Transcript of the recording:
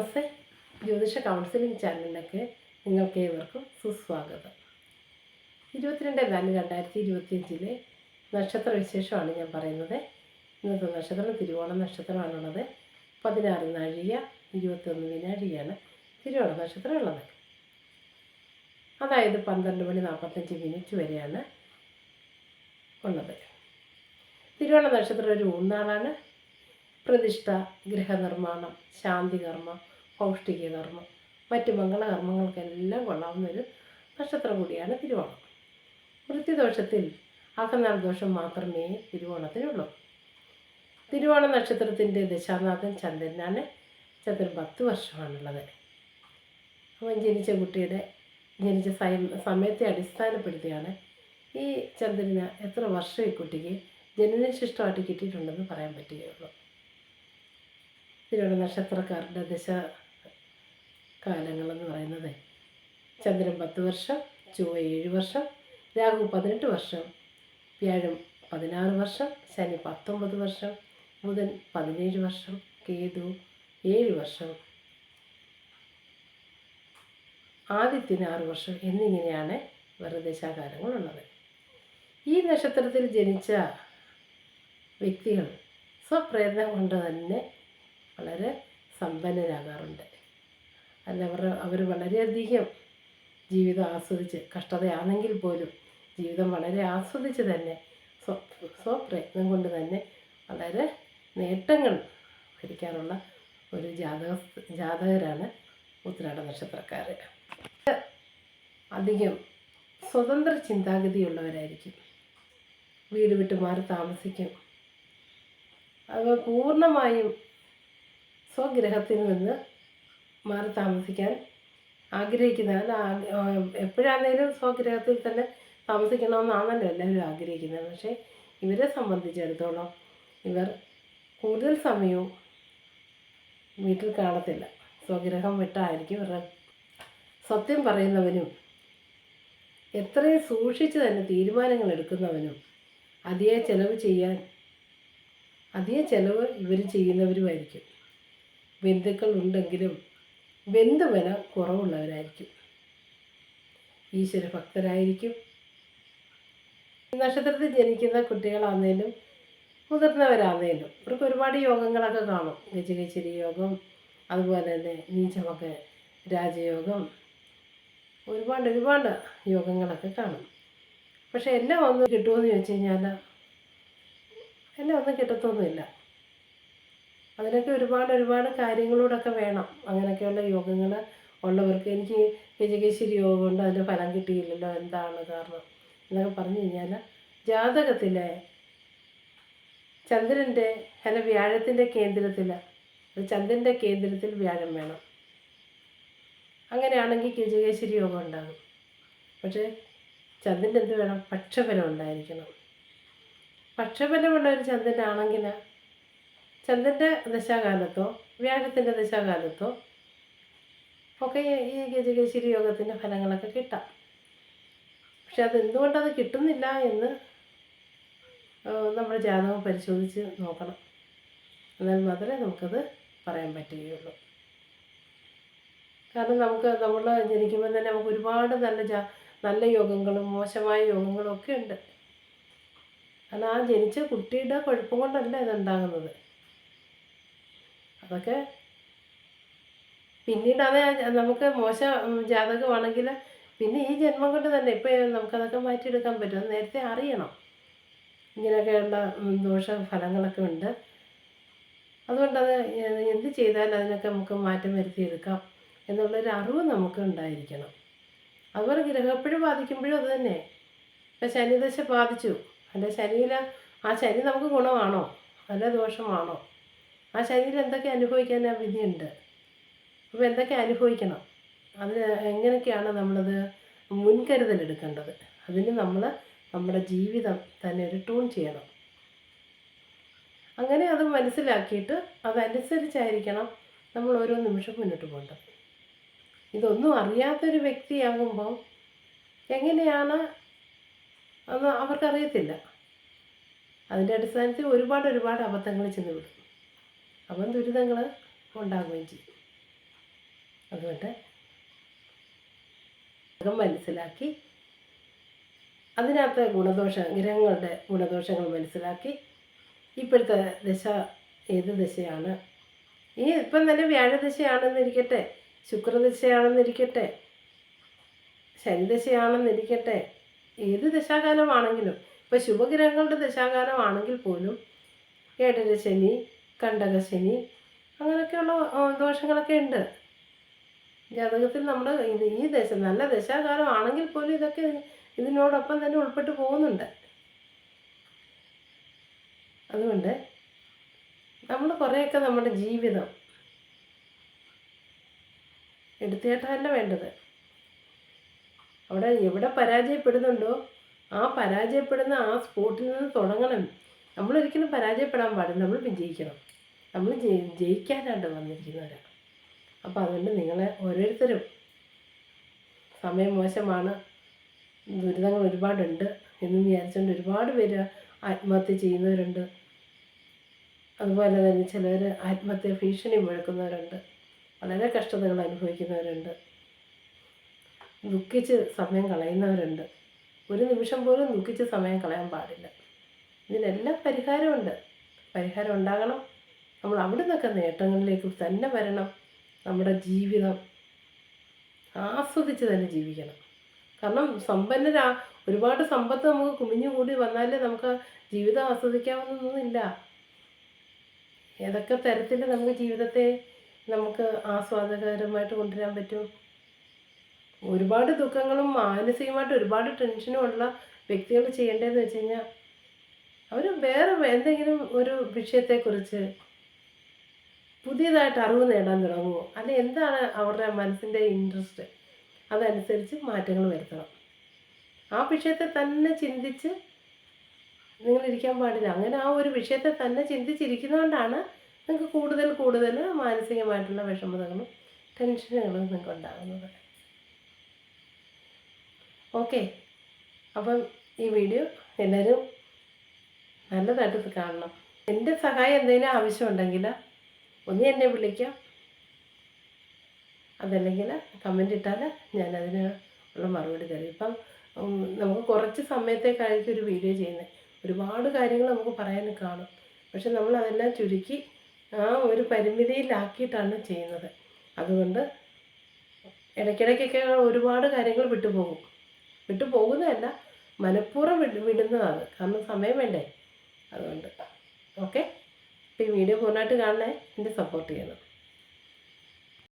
നമസ്തേ ജ്യോതിഷ കൗൺസിലിംഗ് ചാനലിലേക്ക് നിങ്ങൾക്ക് ഏവർക്കും സുസ്വാഗതം. ഇരുപത്തിരണ്ട് നാല് രണ്ടായിരത്തി ഇരുപത്തിയഞ്ചിലെ നക്ഷത്ര വിശേഷമാണ് ഞാൻ പറയുന്നത്. ഇന്നത്തെ നക്ഷത്രം തിരുവോണ നക്ഷത്രമാണുള്ളത്. പതിനാറ് നാഴിക ഇരുപത്തൊന്ന് വിനാഴികയാണ് തിരുവോണ നക്ഷത്രം ഉള്ളത് അതായത് പന്ത്രണ്ട് മണി നാൽപ്പത്തഞ്ച് മിനിറ്റ് വരെയാണ് ഉള്ളത്. തിരുവോണ നക്ഷത്രം ഒരു ഊന്നാളാണ് പ്രതിഷ്ഠ ഗൃഹനിർമ്മാണം ശാന്തികർമ്മം പൗഷ്ടിക കർമ്മം മറ്റ് മംഗളകർമ്മങ്ങൾക്കെല്ലാം കൊള്ളാവുന്ന ഒരു നക്ഷത്രം കൂടിയാണ് തിരുവോണം. വൃത്തിദോഷത്തിൽ അകനാൾ ദോഷം മാത്രമേ തിരുവോണത്തിനുള്ളൂ. തിരുവോണ നക്ഷത്രത്തിന്റെ ദശാനാഥൻ ചന്ദ്രനാണ്. ചന്ദ്രൻ പത്ത് വർഷമാണുള്ളത്. അവൻ ജനിച്ച കുട്ടിയുടെ ജനിച്ച സമയ- സമയത്തെ അടിസ്ഥാനപ്പെടുത്തിയാണ് ഈ ചന്ദ്രന് എത്ര വർഷം ഈ കുട്ടിക്ക് ജനനശിഷ്ടമായിട്ട് കിട്ടിയിട്ടുണ്ടെന്ന് പറയാൻ പറ്റുകയുള്ളൂ. തിരുവോണ നക്ഷത്രക്കാരുടെ ദശ കാലങ്ങളെന്ന് പറയുന്നത് ചന്ദ്രൻ പത്ത് വർഷം ചൊവ്വ ഏഴ് വർഷം രാഹു പതിനെട്ട് വർഷം വ്യാഴം പതിനാറ് വർഷം ശനി പത്തൊമ്പത് വർഷം ബുധൻ പതിനേഴ് വർഷം കേതു ഏഴ് വർഷം. ആദിത്യന് ആറ് വർഷം എന്നിങ്ങനെയാണ് വെറുദശാകാലങ്ങളുള്ളത് ദശാകാലങ്ങളുള്ളത്. ഈ നക്ഷത്രത്തിൽ ജനിച്ച വ്യക്തികൾ സ്വപ്രയത്നം കൊണ്ട് തന്നെ വളരെ സമ്പന്നരാകാറുണ്ട്. അല്ല അവർ അവർ വളരെയധികം ജീവിതം ആസ്വദിച്ച് കഷ്ടതയാണെങ്കിൽ പോലും ജീവിതം വളരെ ആസ്വദിച്ച് തന്നെ സ്വ സ്വപ്രയത്നം കൊണ്ട് തന്നെ വളരെ നേട്ടങ്ങൾ ഭരിക്കാറുള്ള ഒരു ജാതക ജാതകരാണ് ഉത്രാട നക്ഷത്രക്കാർ അധികം സ്വതന്ത്ര ചിന്താഗതിയുള്ളവരായിരിക്കും. വീട് വിട്ട് മാറി താമസിക്കും. അത് പൂർണമായും സ്വഗ്രഹത്തിൽ നിന്ന് മാറി താമസിക്കാൻ ആഗ്രഹിക്കുന്ന എപ്പോഴാണേലും സ്വഗ്രഹത്തിൽ തന്നെ താമസിക്കണമെന്നാണല്ലോ എല്ലാവരും ആഗ്രഹിക്കുന്നത്. പക്ഷേ ഇവരെ സംബന്ധിച്ചിടത്തോളം ഇവർ കൂടുതൽ സമയവും വീട്ടിൽ കാണത്തില്ല. സ്വഗ്രഹം വിട്ടായിരിക്കും ഇവരുടെ സത്യം പറയുന്നവനും എത്രയും സൂക്ഷിച്ച് തന്നെ തീരുമാനങ്ങൾ എടുക്കുന്നവനും അധിക ചെലവ് ചെയ്യാൻ അധിക ചെലവ് ഇവർ ചെയ്യുന്നവരുമായിരിക്കും. ബന്ധുക്കൾ ഉണ്ടെങ്കിലും ബന്ധുവന കുറവുള്ളവരായിരിക്കും. ഈശ്വര ഭക്തരായിരിക്കും നക്ഷത്രത്തിൽ ജനിക്കുന്ന കുട്ടികളാന്നേലും മുതിർന്നവരാന്നേലും ഇവർക്ക് ഒരുപാട് യോഗങ്ങളൊക്കെ കാണും. ഗജകേശ്വരി യോഗം അതുപോലെ തന്നെ നീചമൊക്കെ രാജയോഗം ഒരുപാട് ഒരുപാട് യോഗങ്ങളൊക്കെ കാണും. പക്ഷെ എല്ലാം ഒന്നും കിട്ടുമെന്ന് ചോദിച്ചു കഴിഞ്ഞാൽ എല്ലാം ഒന്നും കിട്ടത്തൊന്നുമില്ല. അതിനൊക്കെ ഒരുപാട് ഒരുപാട് കാര്യങ്ങളോടൊക്കെ വേണം. അങ്ങനെയൊക്കെയുള്ള യോഗങ്ങൾ ഉള്ളവർക്ക് എനിക്ക് ഗജകേശ്വരി കൊണ്ട് അതിന്റെ ഫലം കിട്ടിയില്ലല്ലോ എന്താണ് കാരണം? എന്നൊക്കെ പറഞ്ഞു കഴിഞ്ഞാൽ ജാതകത്തിലെ ചന്ദ്രന്റെ അല്ല വ്യാഴത്തിന്റെ കേന്ദ്രത്തിൽ ചന്ദ്രന്റെ കേന്ദ്രത്തിൽ വ്യാഴം വേണം. അങ്ങനെയാണെങ്കിൽ ഗജകേശ്വരി യോഗം ഉണ്ടാകും. പക്ഷേ ചന്ദ്രൻ എന്ത് വേണം? പക്ഷബലം ഉണ്ടായിരിക്കണം. പക്ഷബലമുള്ള ഒരു ചന്ദ്രനാണെങ്കിൽ ചന്ദ്രന്റെ ദശാകാലത്തോ വ്യാഴത്തിന്റെ ദശാകാലത്തോ ഒക്കെ ഈ ഗജകേശ്വരി യോഗത്തിന്റെ ഫലങ്ങളൊക്കെ കിട്ടാം. പക്ഷെ അത് എന്തുകൊണ്ടത് കിട്ടുന്നില്ല എന്ന് നമ്മുടെ ജാതകം പരിശോധിച്ച് നോക്കണം. എന്നാൽ മാത്രമേ നമുക്കത് പറയാൻ പറ്റുകയുള്ളൂ. കാരണം നമുക്ക് നമ്മൾ ജനിക്കുമ്പോൾ തന്നെ നമുക്ക് ഒരുപാട് നല്ല ജാ നല്ല യോഗങ്ങളും മോശമായ യോഗങ്ങളും ഒക്കെ ഉണ്ട്. കാരണം ആ ജനിച്ച കുട്ടിയുടെ കുഴപ്പം കൊണ്ടല്ല ഇതുണ്ടാകുന്നത്. അതൊക്കെ പിന്നീട് അത് നമുക്ക് മോശം ജാതകമാണെങ്കിൽ പിന്നെ ഈ ജന്മം കൊണ്ട് തന്നെ ഇപ്പം നമുക്കതൊക്കെ മാറ്റിയെടുക്കാൻ പറ്റും. നേരത്തെ അറിയണം. ഇങ്ങനെയൊക്കെയുള്ള ദോഷ ഫലങ്ങളൊക്കെ ഉണ്ട്. അതുകൊണ്ടത് എന്ത് ചെയ്താലും അതിനൊക്കെ നമുക്ക് മാറ്റം വരുത്തിയെടുക്കാം എന്നുള്ളൊരു അറിവ് നമുക്ക് ഉണ്ടായിരിക്കണം. അതുപോലെ ഗ്രഹപ്പഴും ബാധിക്കുമ്പോഴും അത് തന്നെ. ഇപ്പം ശനിദശ ബാധിച്ചു. അല്ലെ ശനിയിൽ ആ ശനി നമുക്ക് ഗുണമാണോ? അല്ല ദോഷമാണോ? ആ ശനിയിൽ എന്തൊക്കെ അനുഭവിക്കാൻ ആ വിധിയുണ്ട്? അപ്പോൾ എന്തൊക്കെ അനുഭവിക്കണം? അതിന് എങ്ങനെയൊക്കെയാണ് നമ്മളത് മുൻകരുതൽ എടുക്കേണ്ടത്? അതിന് നമ്മൾ നമ്മുടെ ജീവിതം തന്നെ ഒരു ട്യൂൺ ചെയ്യണം. അങ്ങനെ അത് മനസ്സിലാക്കിയിട്ട് അതനുസരിച്ചായിരിക്കണം നമ്മൾ ഓരോ നിമിഷം മുന്നോട്ട് പോകേണ്ടത്. ഇതൊന്നും അറിയാത്തൊരു വ്യക്തിയാകുമ്പോൾ എങ്ങനെയാണ് അത് അവർക്കറിയത്തില്ല. അതിന്റെ അടിസ്ഥാനത്തിൽ ഒരുപാട് ഒരുപാട് അബദ്ധങ്ങൾ ചെന്ന് വിടും. അപ്പം ദുരിതങ്ങൾ ഉണ്ടാകുകയും ചെയ്യും. അതുകൊണ്ട് അകം മനസ്സിലാക്കി അതിനകത്ത് ഗുണദോഷ ഗ്രഹങ്ങളുടെ ഗുണദോഷങ്ങൾ മനസ്സിലാക്കി ഇപ്പോഴത്തെ ദശ ഏത് ദശയാണ്? ഇനി ഇപ്പം തന്നെ വ്യാഴദശയാണെന്നിരിക്കട്ടെ ശുക്രദശയാണെന്നിരിക്കട്ടെ ശനിദശയാണെന്നിരിക്കട്ടെ ഏത് ദശാകാലമാണെങ്കിലും ഇപ്പോൾ ശുഭഗ്രഹങ്ങളുടെ ദശാകാലമാണെങ്കിൽ പോലും ഏഴര ശനി കണ്ടകശനി അങ്ങനെയൊക്കെയുള്ള ദോഷങ്ങളൊക്കെ ഉണ്ട്. ജാതകത്തിൽ നമ്മൾ ഈ ദശ നല്ല ദശാകാലമാണെങ്കിൽ പോലും ഇതൊക്കെ ഇതിനോടൊപ്പം തന്നെ ഉൾപ്പെട്ടു പോകുന്നുണ്ട്. അതുകൊണ്ട് നമ്മൾ കുറേയൊക്കെ നമ്മുടെ ജീവിതം എടുത്തേട്ടല്ല വേണ്ടത്. അവിടെ എവിടെ പരാജയപ്പെടുന്നുണ്ടോ ആ പരാജയപ്പെടുന്ന ആ സ്പോട്ടിൽ നിന്ന് തുടങ്ങണം. നമ്മളൊരിക്കലും പരാജയപ്പെടാൻ പാടില്ല. നമ്മൾ വിജയിക്കണം നമ്മൾ ജയി ജയിക്കാനായിട്ട് വന്നിരിക്കുന്നവരാണ് അപ്പോൾ അതുകൊണ്ട് നിങ്ങളെ ഓരോരുത്തരും സമയം മോശമാണ്. ദുരിതങ്ങൾ ഒരുപാടുണ്ട് എന്ന് വിചാരിച്ചുകൊണ്ട് ഒരുപാട് പേര് ആത്മഹത്യ ചെയ്യുന്നവരുണ്ട്. അതുപോലെ തന്നെ ചിലർ ആത്മഹത്യ ഭീഷണി മുഴക്കുന്നവരുണ്ട്. വളരെ കഷ്ടതകൾ അനുഭവിക്കുന്നവരുണ്ട്. ദുഃഖിച്ച് സമയം കളയുന്നവരുണ്ട്. ഒരു നിമിഷം പോലും ദുഃഖിച്ച് സമയം കളയാൻ പാടില്ല. ഇതിനെല്ലാം പരിഹാരമുണ്ട്. പരിഹാരം ഉണ്ടാകണം. നമ്മൾ അവിടെ നിന്നൊക്കെ നേട്ടങ്ങളിലേക്ക് തന്നെ വരണം. നമ്മുടെ ജീവിതം ആസ്വദിച്ച് തന്നെ ജീവിക്കണം. കാരണം സമ്പന്നരാ ഒരുപാട് സമ്പത്ത് നമുക്ക് കുമിഞ്ഞു കൂടി വന്നാലേ നമുക്ക് ജീവിതം ആസ്വദിക്കാവുന്നൊന്നുമില്ല ഏതൊക്കെ തരത്തിൽ നമുക്ക് ജീവിതത്തെ നമുക്ക് ആസ്വാദകരമായിട്ട് കൊണ്ടുവരാൻ പറ്റും? ഒരുപാട് ദുഃഖങ്ങളും മാനസികമായിട്ട് ഒരുപാട് ടെൻഷനും ഉള്ള വ്യക്തികൾ ചെയ്യേണ്ടതെന്ന് വെച്ച് കഴിഞ്ഞാൽ അവർ വേറെ എന്തെങ്കിലും ഒരു വിഷയത്തെക്കുറിച്ച് പുതിയതായിട്ട് അറിവ് നേടാൻ തുടങ്ങുമോ അല്ലെ എന്താണ് അവരുടെ മനസ്സിന്റെ ഇൻട്രസ്റ്റ് അതനുസരിച്ച് മാറ്റങ്ങൾ വരുത്തണം. ആ വിഷയത്തെ തന്നെ ചിന്തിച്ച് നിങ്ങളിരിക്കാൻ പാടില്ല. അങ്ങനെ ആ ഒരു വിഷയത്തെ തന്നെ ചിന്തിച്ചിരിക്കുന്നതുകൊണ്ടാണ് നിങ്ങൾക്ക് കൂടുതൽ കൂടുതൽ മാനസികമായിട്ടുള്ള വിഷമതകളും ടെൻഷനുകളും നിങ്ങൾക്ക് ഉണ്ടാകുന്നത്. ഓക്കെ. അപ്പം ഈ വീഡിയോ എല്ലാവരും നല്ലതായിട്ട് കാണണം. എന്റെ സഹായം എന്തെങ്കിലും ആവശ്യമുണ്ടെങ്കിൽ ഒന്ന് എന്നെ വിളിക്കാം അതല്ലെങ്കിൽ കമന്റ് ഇട്ടാൽ ഞാനതിന് ഉള്ള മറുപടി തരും. ഇപ്പം നമുക്ക് കുറച്ച് സമയത്തേക്കായിരിക്കും ഒരു വീഡിയോ ചെയ്യുന്നത്. ഒരുപാട് കാര്യങ്ങൾ നമുക്ക് പറയാൻ കാണും. പക്ഷെ നമ്മൾ അതെല്ലാം ചുരുക്കി ആ ഒരു പരിമിതിയിലാക്കിയിട്ടാണ് ചെയ്യുന്നത്. അതുകൊണ്ട് ഇടയ്ക്കിടയ്ക്കൊക്കെ ഒരുപാട് കാര്യങ്ങൾ വിട്ടുപോകും. വിട്ടുപോകുന്നതല്ല മനഃപൂർവം വിടുന്നതാണ്. കാരണം സമയം വേണ്ടേ? അതുകൊണ്ട് ഓക്കെ അപ്പോൾ ഈ വീഡിയോ പൂർണമായിട്ട് കാണണേ. എന്റെ സപ്പോർട്ട് ചെയ്യണം.